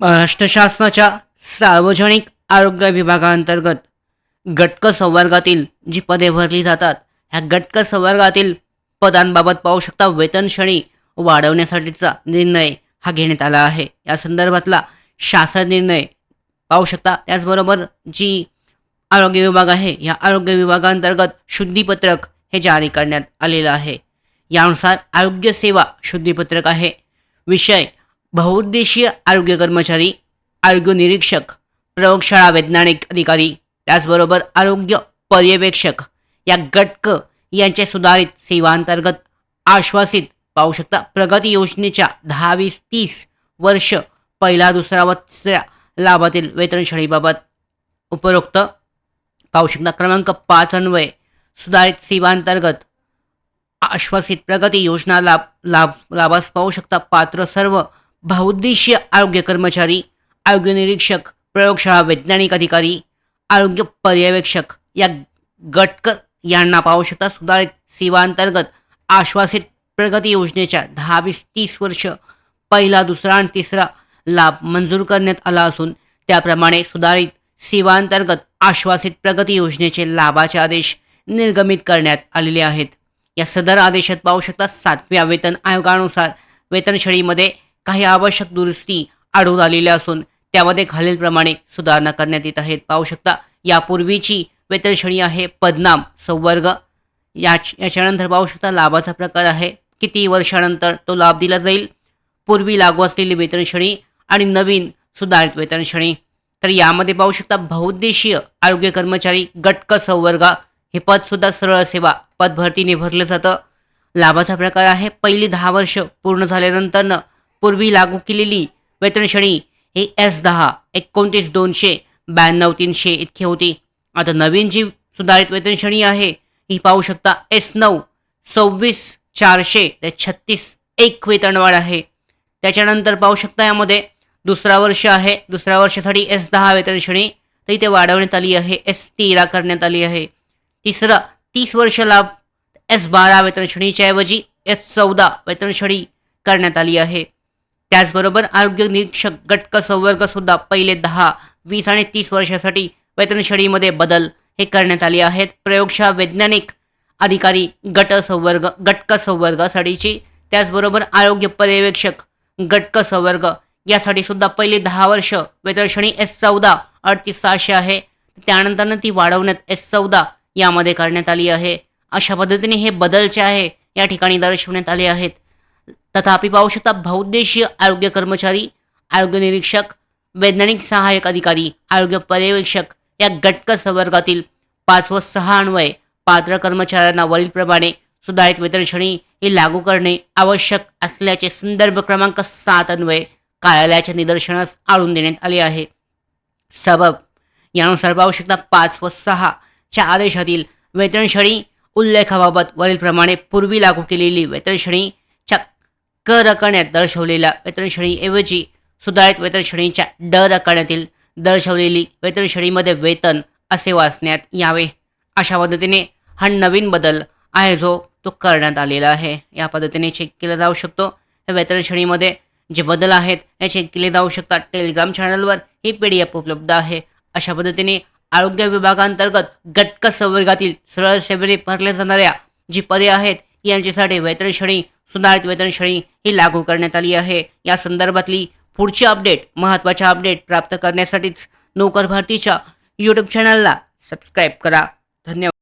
महाराष्ट्र शासनाच्या सार्वजनिक आरोग्य विभागाअंतर्गत गटक संवर्गातील जी पदे भरली जातात ह्या गटक संवर्गातील पदांबाबत पाहू शकता वेतन श्रेणी वाढवण्यासाठीचा निर्णय हा घेण्यात आला आहे. या संदर्भातला शासन निर्णय पाहू शकता. त्याचबरोबर जी आरोग्य विभाग आहे या आरोग्य विभागाअंतर्गत शुद्धीपत्रक हे जारी करण्यात आलेलं आहे. यानुसार आरोग्य सेवा शुद्धीपत्रक आहे. विषय बहुउद्देशीय आरोग्य कर्मचारी आरोग्य निरीक्षक प्रयोगशाळा वैज्ञानिक अधिकारी त्याचबरोबर आरोग्य पर्यवेक्षक या गटक यांच्या सुधारित सेवांतर्गत आश्वासित पाहू शकता. प्रगती योजनेच्या दहा वीस तीस वर्ष पहिला दुसरा व तिसऱ्या लाभातील वेतन श्रेणीबाबत उपरोक्त पाहू शकता. क्रमांक पाच अन्वये सुधारित सेवांतर्गत आश्वासित प्रगती योजना लाभ लाभ लाभास पाहू शकता. पात्र सर्व बहुउद्देशीय आरोग्य कर्मचारी आरोग्य निरीक्षक प्रयोगशाळा वैज्ञानिक अधिकारी आरोग्य पर्यवेक्षक या गटक यांना पाहू शकता सुधारित सेवांतर्गत आश्वासित प्रगती योजनेच्या दहा वीस तीस वर्ष पहिला दुसरा आणि तिसरा लाभ मंजूर करण्यात आला असून त्याप्रमाणे सुधारित सेवांतर्गत आश्वासित प्रगती योजनेचे लाभाचे आदेश निर्गमित करण्यात आलेले आहेत. या सदर आदेशात पाहू शकता सातव्या वेतन आयोगानुसार वेतनश्रेणीमध्ये काही आवश्यक दुरुस्ती आढळून आलेल्या असून त्यामध्ये खालीलप्रमाणे सुधारणा करण्यात येत आहेत. पाहू शकता यापूर्वीची वेतनश्रेणी आहे पदनाम संवर्ग. या याच्यानंतर पाहू शकता लाभाचा प्रकार आहे. किती वर्षानंतर तो लाभ दिला जाईल? पूर्वी लागू असलेली वेतनश्रेणी आणि नवीन सुधारित वेतनश्रेणी तर यामध्ये पाहू शकता बहुद्देशीय आरोग्य कर्मचारी गटक संवर्ग हे पदसुद्धा सरळ सेवा पद भरतीने भरलं जातं. लाभाचा प्रकार आहे पहिली दहा वर्ष पूर्ण झाल्यानंतरनं पूर्वी लागू केलेली वेतन श्रेणी ही एस दहा एकोणतीस दोनशे ब्याण्णव तीनशे इतकी होती. आता नवीन जी सुधारित वेतन श्रेणी आहे ही पाहू शकता एस नऊ सव्वीस चारशे ते छत्तीस एक वेतनवाढ आहे. त्याच्यानंतर पाहू शकता यामध्ये दुसरा वर्ष आहे दुसऱ्या वर्षासाठी एस दहा वेतनश्रेणी तर इथे वाढवण्यात आली आहे एस तेरा करण्यात आली आहे. तिसरं तीस वर्ष लाभ एस बारा वेतन श्रेणीच्या ऐवजी एस चौदा वेतनश्रेणी करण्यात आली आहे. त्याचबरोबर आरोग्य निरीक्षक गटक संवर्ग सुद्धा पहिले दहा वीस आणि तीस वर्षासाठी वेतनश्रेणीमध्ये बदल हे करण्यात आले आहेत. प्रयोगशाळा वैज्ञानिक अधिकारी गट संवर्ग गटक संवर्गासाठीची त्याचबरोबर आरोग्य पर्यवेक्षक गटक संवर्ग यासाठी सुद्धा पहिले दहा वर्ष वेतनश्रेणी एस चौदा अडतीस सहाशे आहे. त्यानंतरनं ती वाढवण्यात एस चौदा यामध्ये करण्यात आली आहे. अशा पद्धतीने हे बदल जे आहे या ठिकाणी दर्शवण्यात आले आहेत. तथापि पाहू शकता बहुउद्देशीय आरोग्य कर्मचारी आरोग्य निरीक्षक वैज्ञानिक सहाय्यक अधिकारी आरोग्य पर्यवेक्षक या गटक संवर्गातील पाच व सहा अन्वय पात्र कर्मचाऱ्यांना वरीलप्रमाणे सुधारित वेतनश्रेणी हे ही लागू करणे आवश्यक असल्याचे संदर्भ क्रमांक सात अन्वय कार्यालयाच्या निदर्शनास आणून देण्यात आले आहे. सबब. यानुसार पाहू शकता पाच व सहा च्या आदेशातील वेतनश्रेणी उल्लेखाबाबत वरीलप्रमाणे पूर्वी लागू केलेली वेतनश्रेणी क रकण्यात दर्शवलेल्या वेतन श्रेणीऐवजी सुधारित वेतन श्रेणीच्या ड रकण्यातील दर्शवलेली वेतन श्रेणीमध्ये वेतन असे वाचण्यात यावे. अशा पद्धतीने हा नवीन बदल आहे जो तो करण्यात आलेला आहे. या पद्धतीने चेक केला जाऊ शकतो. वेतन श्रेणीमध्ये जे बदल आहेत हे चेक केले जाऊ शकतात. टेलिग्राम चॅनलवर ही पी डी एफ उपलब्ध आहे. अशा पद्धतीने आरोग्य विभागांतर्गत गटक संवर्गातील सरळ सेवेने भरल्या जाणाऱ्या जी पदे आहेत यांच्यासाठी वेतन श्रेणी सुधारित वेतन श्रेणी ही लागू करण्यात आली आहे. या संदर्भातली पुढची अपडेट महत्त्वाच्या अपडेट प्राप्त करण्यासाठीच नोकर भरतीच्या यूट्यूब चॅनलला सबस्क्राईब करा. धन्यवाद.